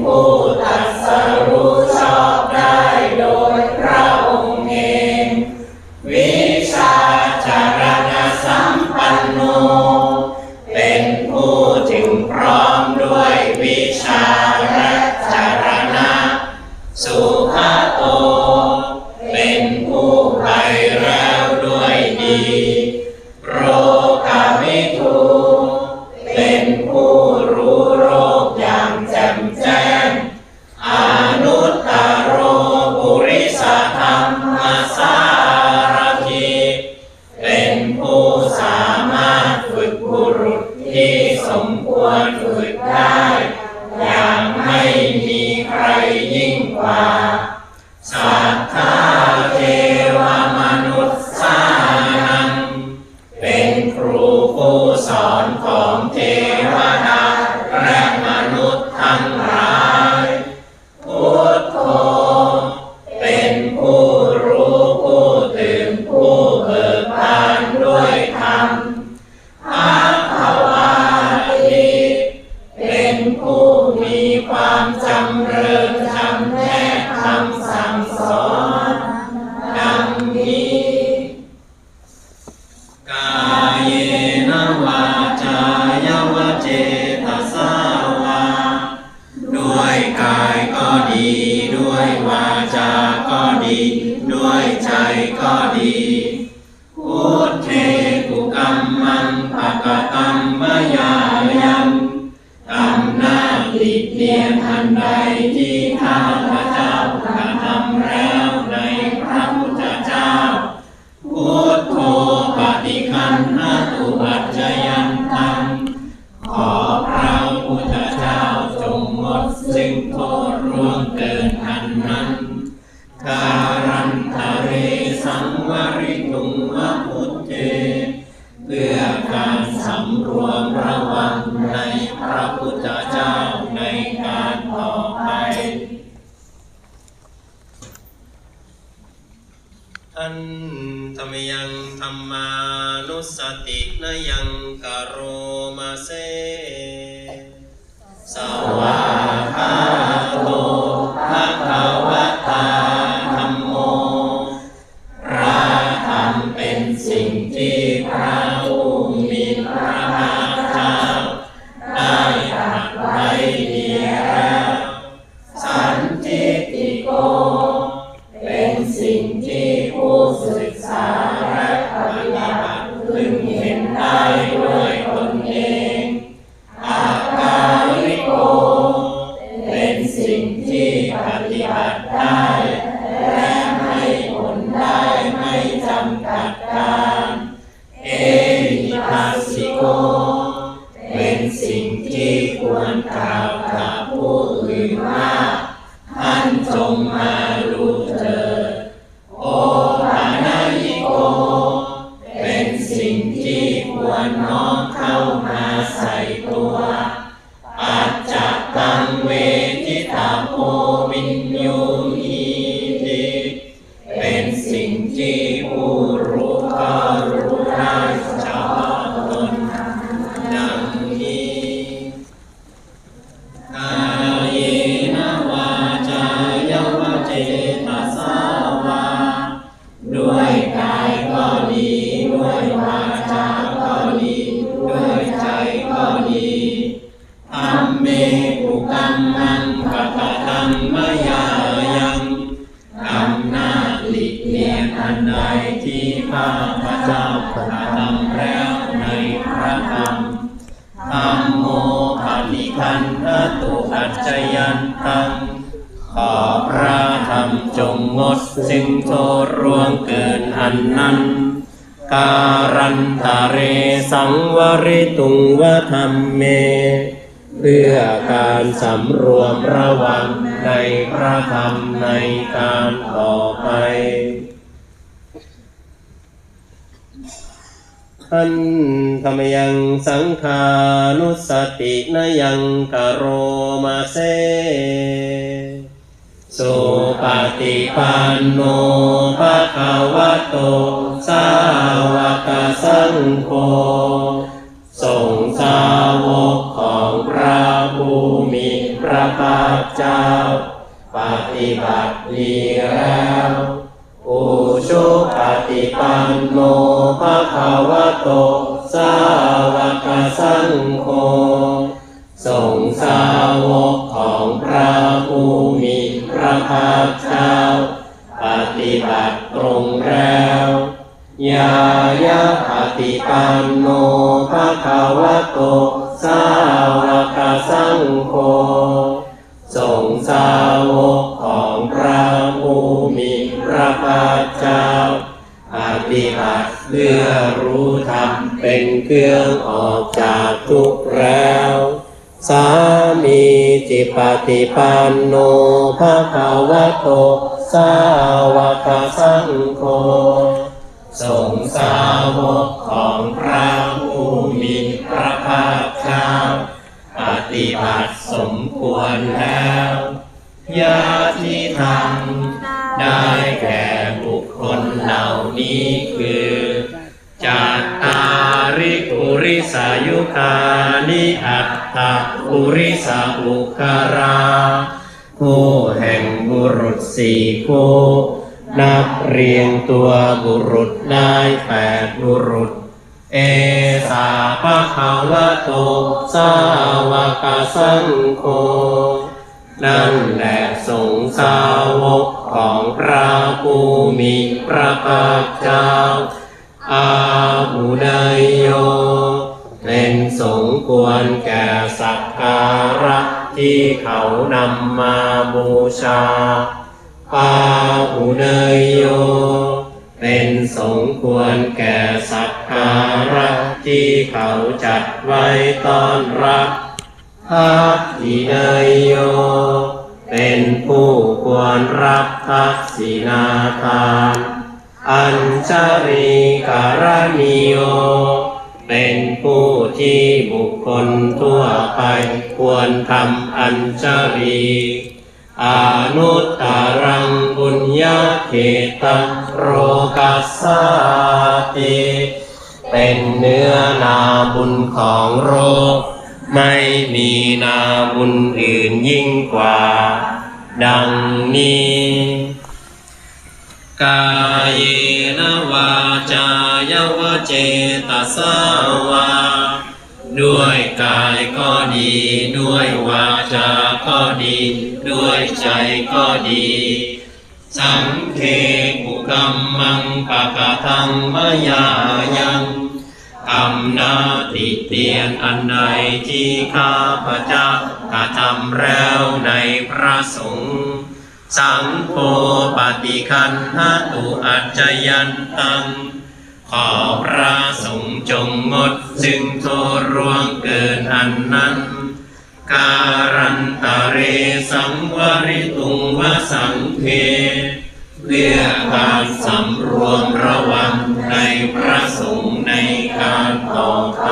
ผู้ต สรของเทวดาและมนุษย์ทั้งหลายพุทโธเป็นผู้รู้ผู้ตื่นผู้เบิกบานด้วยธรรมอาภวาทีเป็นผู้มีความจำเริญจำแนกคำสั่ง นยังกโรมาเซ มเมปุกัมมังปะปะธรรมยายังกรรมนาหลีกเียงอันใดที่พระเจ้ากระทำแล้วในพระธรรมธรรมโมอภิคันธตุอัจจยันตังขอพระธรรมจงงดสิ่งโทษร่วงเกินอันนั้น การันตาเรสังวริตุงวธรรมเม เพื่อการสำรวมระวังในพระธรรมในการต่อไปอันธรรมยังสังขานุสตินยังกโรมาเซสุปฏิปันโนภะคะวะโต สาวกสังโฆส่งสาวก พระภาคเจ้า ปฏิบัติดีแล้วอุชุปฏิปันโนภะคะวะโต สาวกสังโฆส่งสาวกของพระผู้มีพระภาคเจ้า ปฏิบัติตรงแล้วยายะปฏิปันโนภะคะวะโต สาวกสังโฆส่งสาวกของพระผู้มีพระภาคเจ้าปฏิบัติเพื่อรู้ธรรมเป็นเครื่องออกจากทุกข์แล้ว สามีจิปฏิปันโนภะคะวะโต สาวกสังโฆ สงสาวกของพระผู้มีพระภาคเจ้าปฏิบัติสมควรแล้วญาติธรรมได้แก่บุคคลเหล่านี้คือจัตตาริปุริสายุคานิอัตตปุริสาอุคาราคู่แห่งบุรุษสี่คู่ นับเรียงตัวบุรุษได้แปดบุรุษ เอสาปะคะวะโตสาวกสังโฆนั่นแหละสงสาวกของพระผู้มีพระภาคเจ้า อาบุเดยโย เป็นสงควรแก่สักการะที่เขานำมาบูชา ปาอุเดยโย เป็นสงควรแก่สักการะที่เขาจัดไว้ตอนรับทักษิเนยโย เป็นผู้ควรรับทักษินาทาน อัญชริการณิโย เป็นผู้ที่บุคคลทั่วไปควรทำอัญชรี อนุตตรังบุญญาเขตังโรกัสสติเป็นเนื้อนาบุญของโรค ไม่มีนาบุญอื่นยิ่งกว่า ดังนี้ กายนวาจายวเจตสาวา ด้วยกายก็ดี ด้วยวาจาก็ดี ด้วยใจก็ดี สังเคกุกรรมังปะกะทังมยายังกรรมนาติเตียนอันใดที่ข้าพเจ้ากระทำแล้วในพระสงฆ์สังโฆปฏิคันหตุอัจจยันตัง ขอพระสงฆ์จงงดซึ่งโทษรวงเกินอันนั้น การันตะเรสังวริตุงวสังเพเพื่อการสำรวมระวังในพระสงฆ์ในการต่อไป